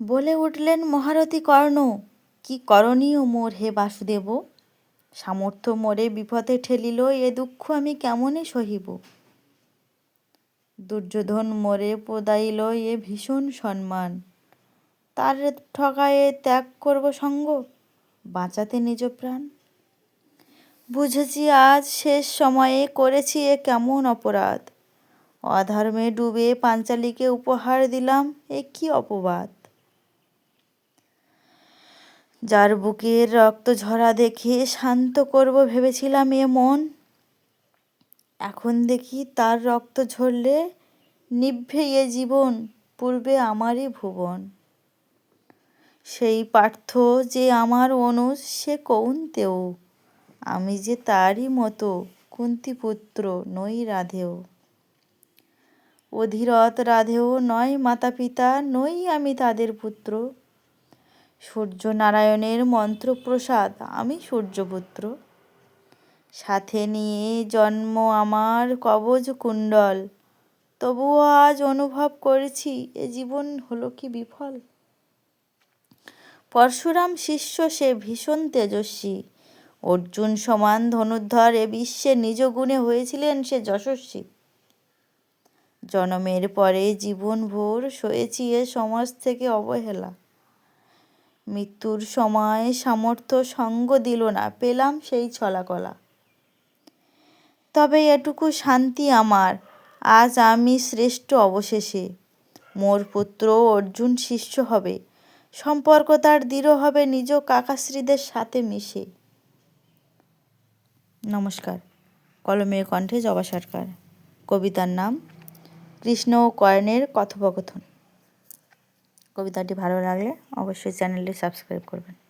বলে উঠলেন, মহারথী কর্ণ, কি করণীয় মোর হে বাসুদেব? সামর্থ্য মোরে বিপদে ঠেলিল, এ দুঃখ আমি কেমনে সহিব? দুর্যোধন মোরে প্রদাইল এ ভীষণ সম্মান। তার ঠকায়ে ত্যাগ করব সঙ্গ, বাঁচাতে নিজ প্রাণ। বুঝেছি আজ শেষ সময়ে করেছি এ কেমন অপরাধ। অধর্মে ডুবে পাঞ্চালীকে উপহার দিলাম, এ কি অপবাদ? যার বুকের রক্ত ঝরা দেখে শান্ত করব ভেবেছিলাম এ মন। এখন দেখি তার রক্ত ঝরলে নিভবে এ জীবন, পূর্বে আমারই ভুবন। সেই পার্থ যে আমার অনুজ, সে কৌন্তেও আমি যে তারই মতো কুন্তিপুত্র, নই রাধেও। অধীরথ রাধেও নয় মাতা পিতা নই আমি তাদের পুত্র। সূর্য নারায়ণের মন্ত্রপ্রসাদ, আমি সূর্যপুত্র। সাথে নিয়ে জন্ম আমার কবচ কুণ্ডল। তবুও আজ অনুভব করেছি, এ জীবন হলো কি বিফল? পরশুরাম শিষ্য সে ভীষণ তেজস্বী। অর্জুন সমান ধনুর্ধর এ বিশ্বে নিজ গুণে হয়েছিলেন সে যশস্বী। জনমের পরে জীবন ভোর সয়েছি এ সমাজ থেকে অবহেলা। মৃত্যুর সময় সামর্থ্য সঙ্গ দিল না, পেলাম সেই ছলাকলা। তবে এটুকু শান্তি আমার, আজ আমি শ্রেষ্ঠ অবশেষে। মোর পুত্র অর্জুন শিষ্য হবে, সম্পর্ক তার দৃঢ় হবে, নিজ কাকাশ্রীদের সাথে মিশে। নমস্কার কলমের কণ্ঠে জবা সরকার। কবিতার নাম, কৃষ্ণ ও কর্ণের কথোপকথন। কবিতাটি ভালো লাগলে অবশ্যই চ্যানেলটি সাবস্ক্রাইব করবেন।